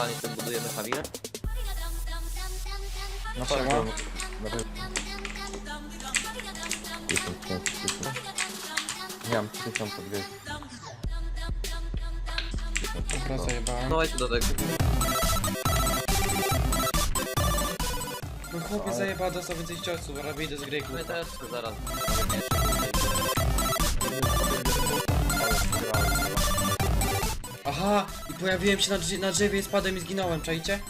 normalnie sobie budujemy Hawirę? No Siema. tak, no, nawet... Tysiąc, tysiąc, tysiąc. Nie mam 1200. Dobra, zajebałem. No idź do tego. No chłopie zajebała, dostał więcej ciosu, ale wyjdę z gry, My kurwa. też zaraz. Aha, i pojawiłem się na, drze na drzewie, spadłem i zginąłem, czajcie?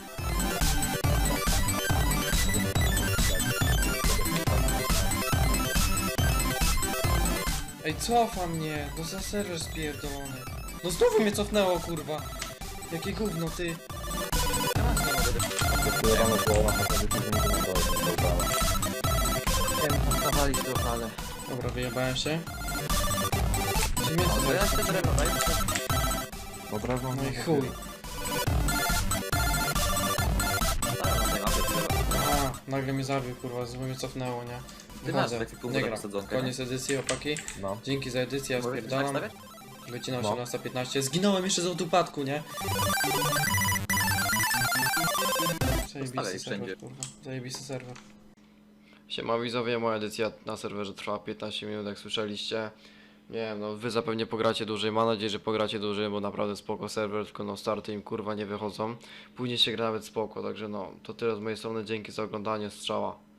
Ej, cofa mnie, no za serwer spierdolony. No znowu mnie cofnęło, kurwa. Jakie gówno, ty. Nie trochę, ale... Dobra, wyjebałem się. Czy mięso To ja drewno, daj. No drewno No i nie chuj. A, nagle mnie zabił, kurwa, znowu mnie cofnęło, nie? Ty Wychodzę, masz taki nie gram. posadzonkę, Koniec edycji, opaki. No. Dzięki za edycję, ja Możesz spierdalam. stawiać? Wycinam No. 18.15. Zginąłem jeszcze z autopadku, nie? Zajebisty Zostawiaj serwer, kurwa. Zajebisty serwer. Siema widzowie, moja edycja na serwerze trwa 15 minut, jak słyszeliście. Nie wiem, no wy zapewne pogracie dłużej, mam nadzieję, że pogracie dłużej, bo naprawdę spoko serwer, tylko no starty im kurwa nie wychodzą. Później się gra nawet spoko, także no, to tyle z mojej strony, dzięki za oglądanie, strzała.